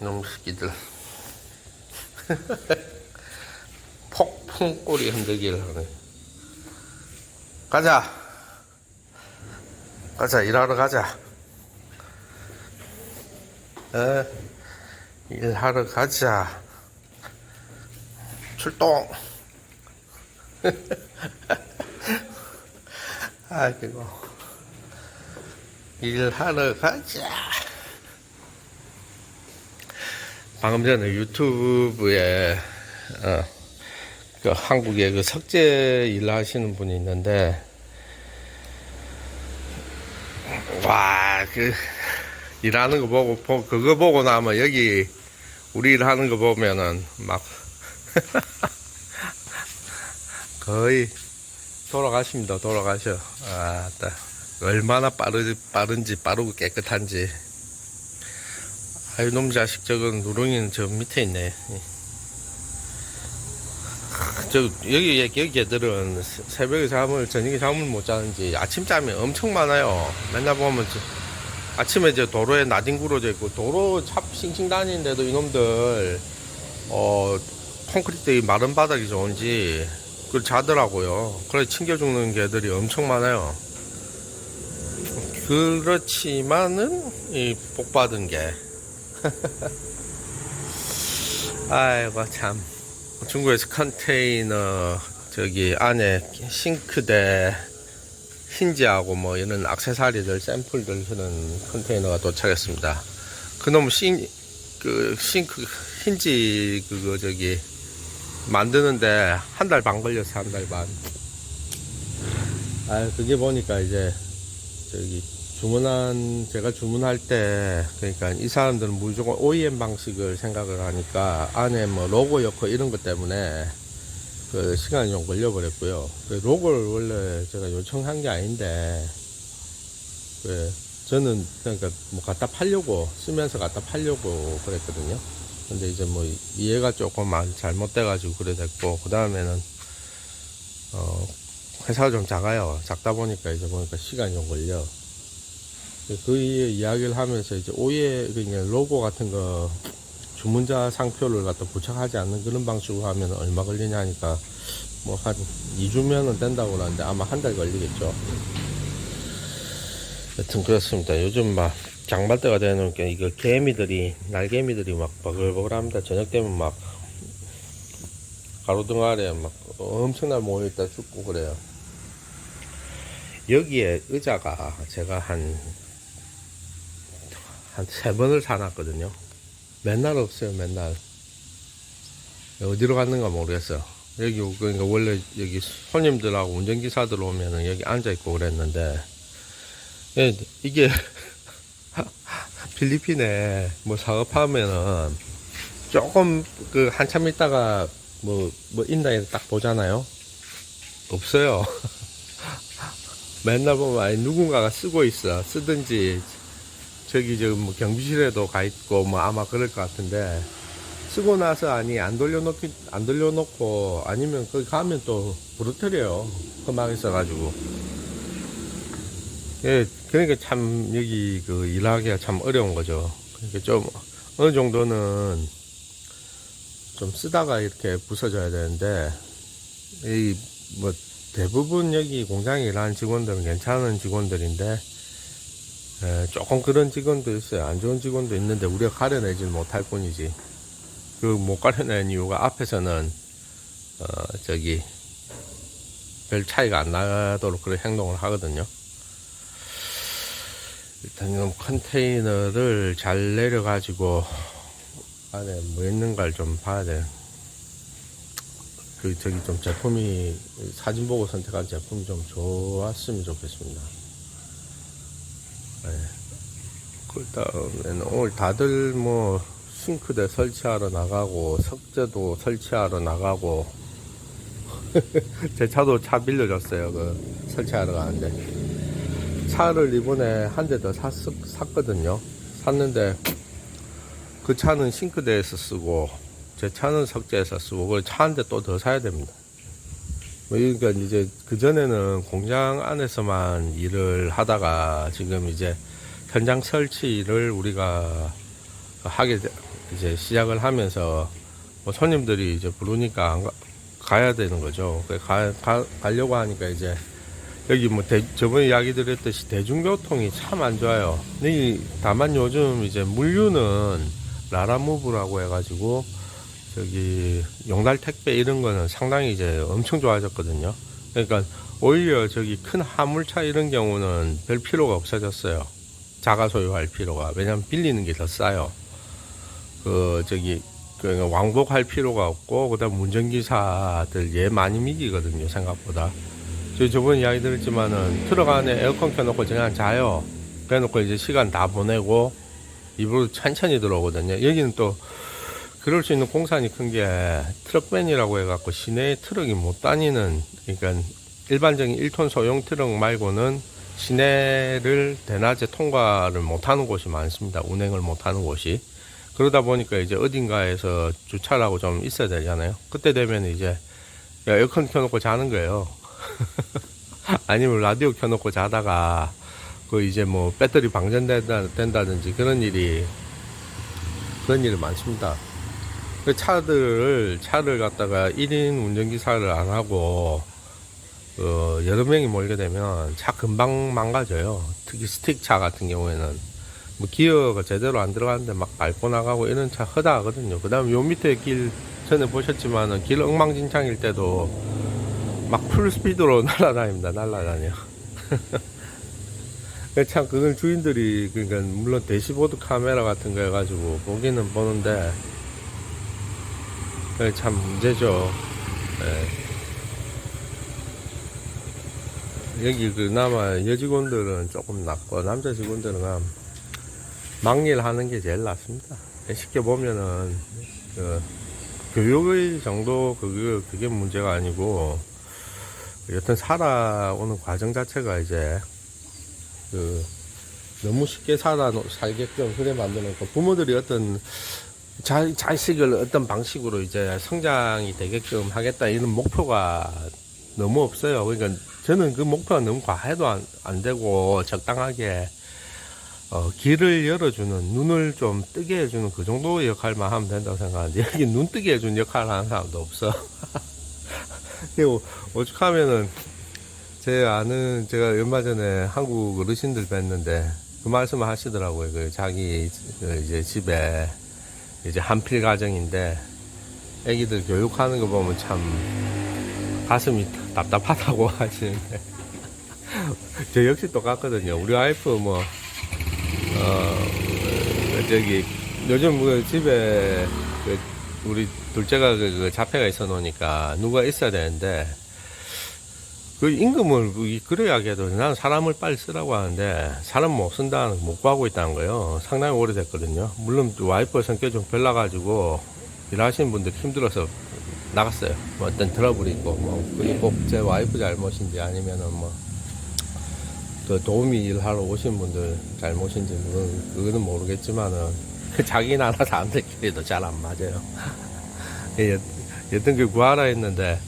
놈 새끼들. 폭풍 꼬리 흔들기를 하네. 가자. 가자, 일하러 가자. 에, 일하러 가자. 출동. 아이고. 일하러 가자. 방금 전에 유튜브에 어, 그 한국에 그 석재 일 하시는 분이 있는데 와 그 일하는 거 보고 보- 그거 보고 나면 여기 우리 일하는 거 보면은 막 거의 돌아가십니다 돌아가셔. 아따 얼마나 빠르, 빠른지 빠르고 깨끗한지 아유 놈 자식 저거 누렁이는 저 밑에 있네. 저 여기 여기 걔들은 새- 새벽에 잠을 저녁에 잠을 못 자는지 아침잠이 엄청 많아요. 맨날 보면 저, 아침에 저 도로에 나딘 구러져 있고 도로 차 싱싱 다니는데도 이놈들 어 콘크리트 이 마른 바닥이 좋은지 그걸 자더라고요. 그래 튕겨 죽는 개들이 엄청 많아요. 그렇지만은 이 복받은 게 아이고 참 중국에서 컨테이너 저기 안에 싱크대 힌지하고 뭐 이런 액세서리들 샘플들 그런 컨테이너가 도착했습니다. 그놈 싱, 그 싱크 힌지 그거 저기 만드는데 한 달 반 걸렸어 한 달 반. 아 그게 보니까 이제 저기 주문한 제가 주문할 때 그러니까 이 사람들은 무조건 OEM 방식을 생각을 하니까 안에 뭐 로고 넣고 이런 것 때문에 그 시간이 좀 걸려버렸고요. 그 로고를 원래 제가 요청한 게 아닌데 그 저는 그러니까 뭐 갖다 팔려고 쓰면서 갖다 팔려고 그랬거든요. 근데 이제 뭐 이해가 조금 잘못돼가지고 그래 됐고 그 다음에는 어 회사가 좀 작아요. 작다 보니까 이제 보니까 시간이 좀 걸려. 그 이야기를 하면서 이제 오해 그냥 로고 같은 거 주문자 상표를 갖다 부착하지 않는 그런 방식으로 하면 얼마 걸리냐 하니까 뭐 한 2주면은 된다고 그러는데 아마 한 달 걸리겠죠. 여튼 그렇습니다. 요즘 막 장발대가 되니까 이거 개미들이 날개미들이 막 버글버글합니다. 저녁 되면 막 가로등 아래 막 엄청나게 모여있다 죽고 그래요. 여기에 의자가 제가 한, 한 세 번을 사놨거든요. 맨날 없어요, 맨날. 어디로 갔는가 모르겠어요. 여기, 그러니까 원래 여기 손님들하고 운전기사들 오면은 여기 앉아있고 그랬는데, 예, 이게, 필리핀에 뭐 사업하면은 조금 그 한참 있다가 뭐, 뭐 있나 딱 보잖아요. 없어요. 맨날 보면 아니 누군가가 쓰고 있어 쓰든지 저기 지금 뭐 경비실에도 가 있고 뭐 아마 그럴 것 같은데 쓰고 나서 아니 안 돌려놓기 안 돌려놓고 아니면 거기 가면 또 부러뜨려요. 험하게 써가지고. 예 그러니까 참 여기 그 일하기가 참 어려운 거죠. 그러니까 좀 어느 정도는 좀 쓰다가 이렇게 부서져야 되는데 이 뭐 대부분 여기 공장에 일하는 직원들은 괜찮은 직원들인데 에, 조금 그런 직원도 있어요. 안 좋은 직원도 있는데 우리가 가려내지 못할 뿐이지. 그 못 가려낸 이유가 앞에서는 어 저기 별 차이가 안 나도록 그런 행동을 하거든요. 일단 이건 컨테이너를 잘 내려가지고 안에 뭐 있는가를 좀 봐야 돼. 그 저기 좀 제품이 사진 보고 선택한 제품이 좀 좋았으면 좋겠습니다. 네. 그 다음에는 오늘 다들 뭐 싱크대 설치하러 나가고 석재도 설치하러 나가고 제 차도 차 빌려줬어요. 그 설치하러 가는데 차를 이번에 한 대 더 샀거든요. 샀는데 그 차는 싱크대에서 쓰고 제 차는 석재에서 쓰고 그걸 차한 대 또 더 사야 됩니다. 뭐 그러니까 이제 그 전에는 공장 안에서만 일을 하다가 지금 이제 현장 설치를 우리가 하게 되- 이제 시작을 하면서 뭐 손님들이 이제 부르니까 안 가, 가야 되는 거죠. 그래 가, 가, 가려고 하니까 이제 여기 뭐 대, 저번에 이야기 드렸듯이 대중교통이 참 안 좋아요. 근데 이- 다만 요즘 이제 물류는 라라무브라고 해가지고 저기 용달 택배 이런 거는 상당히 이제 엄청 좋아졌거든요. 그러니까 오히려 저기 큰 화물차 이런 경우는 별 필요가 없어졌어요. 자가 소유할 필요가 왜냐면 빌리는 게 더 싸요. 그 저기 그 왕복할 필요가 없고 그다음 운전기사들 얘 많이 미기거든요 생각보다. 저 저번 에 이야기 드렸지만은 트럭 안에 에어컨 켜놓고 그냥 자요. 그래놓고 이제 시간 다 보내고 입으로 천천히 들어오거든요. 여기는 또 그럴 수 있는 공산이 큰 게 트럭밴이라고 해갖고 시내에 트럭이 못 다니는 그러니까 일반적인 1톤 소형 트럭 말고는 시내를 대낮에 통과를 못하는 곳이 많습니다. 운행을 못하는 곳이 그러다 보니까 이제 어딘가에서 주차라고 좀 있어야 되잖아요. 그때 되면 이제 야, 에어컨 켜놓고 자는 거예요. 아니면 라디오 켜놓고 자다가 그 이제 뭐 배터리 방전된다든지 그런 일이 그런 일이 많습니다. 그 차들을 차를 갖다가 1인 운전기사를 안 하고 어, 여러 명이 몰게 되면 차 금방 망가져요. 특히 스틱 차 같은 경우에는 뭐 기어가 제대로 안 들어가는데 막 밟고 나가고 이런 차 허다하거든요. 그다음 요 밑에 길 전에 보셨지만은 길 엉망진창일 때도 막 풀 스피드로 날아다닙니다. 날아다녀. 그참 그건 주인들이 그러니까 물론 대시보드 카메라 같은 거 해가지고 보기는 보는데 참 문제죠. 예. 여기 그나마 여직원들은 조금 낫고 남자 직원들은 막일 하는 게 제일 낫습니다. 쉽게 보면은 그 교육의 정도 그게 그게 문제가 아니고 여튼 살아오는 과정 자체가 이제 그 너무 쉽게 살아 살게끔 그래 만드는 거 부모들이 어떤 자, 자식을 어떤 방식으로 이제 성장이 되게끔 하겠다 이런 목표가 너무 없어요. 그러니까 저는 그 목표가 너무 과해도 안, 안 되고 적당하게 어, 길을 열어주는 눈을 좀 뜨게 해주는 그 정도 역할만 하면 된다고 생각하는데 여기 눈 뜨게 해주는 역할을 하는 사람도 없어. 그리고 오죽하면은 제 아는 제가 얼마 전에 한국 어르신들 뵀는데 그 말씀을 하시더라고요. 그 자기 그 이제 집에 이제 한필 가정인데 애기들 교육하는 거 보면 참 가슴이 답답하다고 하시는데 저 역시 똑같거든요. 우리 와이프 뭐 어, 저기, 요즘 그 집에, 그 우리 둘째가 그, 그 자폐가 있어 놓으니까 누가 있어야 되는데, 그 임금을 그- 그래야겠도 나는 사람을 빨리 쓰라고 하는데, 사람 못 쓴다는, 못 구하고 있다는 거예요. 상당히 오래됐거든요. 물론 와이프 성격이 좀 별나가지고, 일하시는 분들 힘들어서 나갔어요. 뭐 어떤 트러블이 있고, 뭐, 그게 꼭제 와이프 잘못인지 아니면은 뭐, 그 도우미 일하러 오신 분들 잘못인지 그건, 그거는 모르겠지만은 그 자기 나라 사람들끼리도 잘 안 맞아요. 예, 여튼 그 구하라 했는데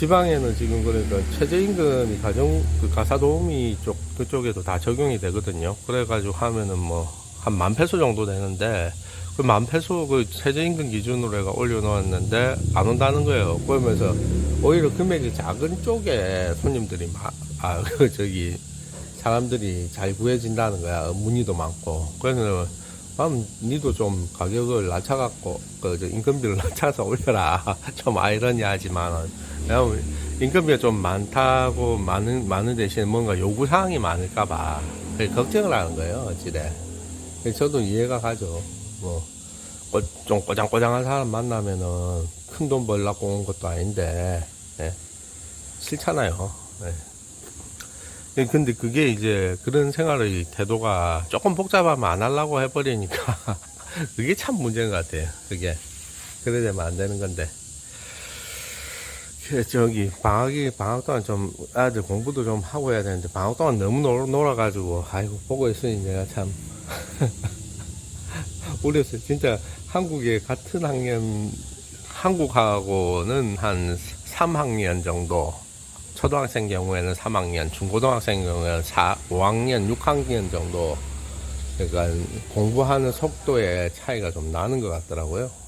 지방에는 지금 그러니까 최저임금이 가정 그 가사도우미 쪽 그쪽에도 다 적용이 되거든요. 그래가지고 하면은 뭐 한 만 페소 정도 되는데 그 만 페소 그 최저임금 기준으로 해가 올려놓았는데 안 온다는 거예요. 그러면서 오히려 금액이 작은 쪽에 손님들이 막 아 그 저기 사람들이 잘 구해진다는 거야. 문의도 많고. 그래서, 그럼 니도 좀 가격을 낮춰갖고, 그, 저 인건비를 낮춰서 올려라. 좀 아이러니하지만은. 인건비가 좀 많다고, 많은, 많은 대신에 뭔가 요구 사항이 많을까봐. 그래서 걱정을 하는 거예요, 어찌래. 저도 이해가 가죠. 뭐, 꼬- 좀 꼬장꼬장한 사람 만나면은 큰 돈 벌려고 온 것도 아닌데, 예. 싫잖아요. 예. 예, 근데 그게 이제 그런 생활의 태도가 조금 복잡하면 안 하려고 해버리니까 그게 참 문제인 것 같아요. 그게. 그래 되면 안 되는 건데. 그 저기 방학이 방학 동안 좀 아들 공부도 좀 하고 해야 되는데 방학 동안 너무 놀, 놀아가지고 아이고 보고 있으니 내가 참 우렸어요. 진짜 한국에 같은 학년 한국하고는 한 3학년 정도 초등학생 경우에는 3학년, 중고등학생 경우에는 4, 5학년, 6학년 정도 그러니까 공부하는 속도에 차이가 좀 나는 것 같더라고요.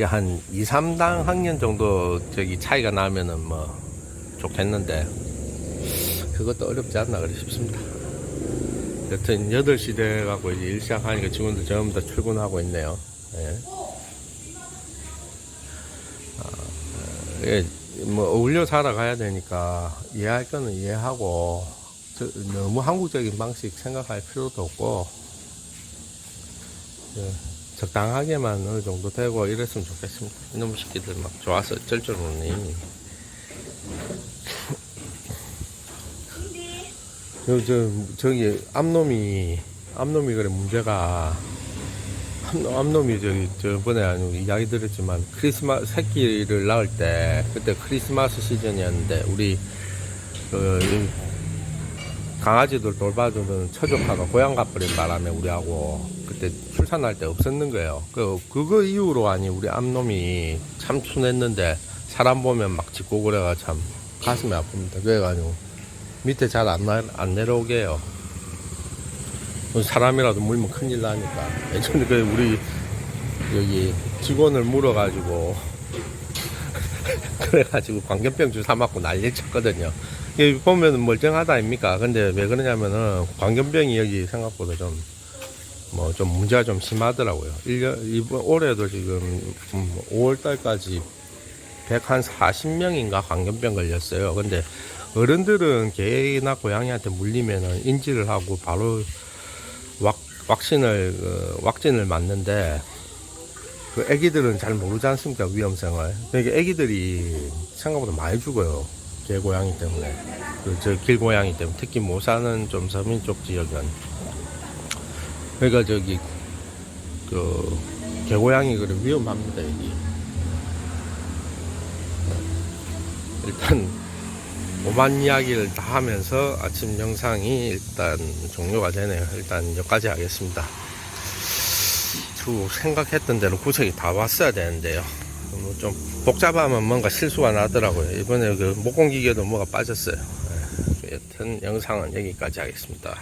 한 2, 3당 학년 정도 저기 차이가 나면은 뭐 좋겠는데 그것도 어렵지 않나 그래 싶습니다. 여튼 8시 돼가고 이제 일 시작하니까 직원들 전부 다 출근하고 있네요. 예. 아, 예, 뭐 어울려 살아가야 되니까 이해할 거는 이해하고 저- 너무 한국적인 방식 생각할 필요도 없고 예, 적당하게만 어느 정도 되고 이랬으면 좋겠습니다. 이놈 새끼들 막 좋아서 줄 모르니. 저, 저, 저기, 암놈이, 암놈이 그래, 문제가, 암, 암놈이 저기, 저번에 아니, 이야기 드렸지만, 크리스마스, 새끼를 낳을 때, 그때 크리스마스 시즌이었는데, 우리, 그, 이 강아지들 돌봐주는 처조카가 고향 가버린 바람에 우리하고, 그때 출산할 때 없었는 거예요. 그, 그거 이후로 아니, 우리 암놈이 참 순했는데, 사람 보면 막 짖고 그래가 참 가슴이 아픕니다. 그래가지고, 밑에 잘 안 안 내려오게 해요. 사람이라도 물면 큰일 나니까. 예전에 그 우리 여기 직원을 물어가지고 그래가지고 광견병 주사 맞고 난리 쳤거든요. 여기 보면은 멀쩡하다 아닙니까? 근데 왜 그러냐면은 광견병이 여기 생각보다 좀 뭐 좀 문제가 좀 심하더라고요. 1년, 이번 올해도 지금 5월 달까지 140명인가 광견병 걸렸어요. 근데 어른들은 개나 고양이한테 물리면은 인지를 하고 바로 왁, 왁신을, 그, 왁진을 맞는데 그 애기들은 잘 모르지 않습니까? 위험성을. 그러니까 애기들이 생각보다 많이 죽어요. 개 고양이 때문에. 그, 저 길고양이 때문에. 특히 못 사는 좀 서민 쪽 지역은. 그러니까 저기, 그, 개고양이 그래 위험합니다, 여기. 일단, 오만 이야기를 다 하면서 아침 영상이 일단 종료가 되네요. 일단 여기까지 하겠습니다. 주 생각했던 대로 구색이 다 왔어야 되는데요. 뭐 좀 복잡하면 뭔가 실수가 나더라고요. 이번에 그 목공기계도 뭐가 빠졌어요. 예, 여튼 영상은 여기까지 하겠습니다.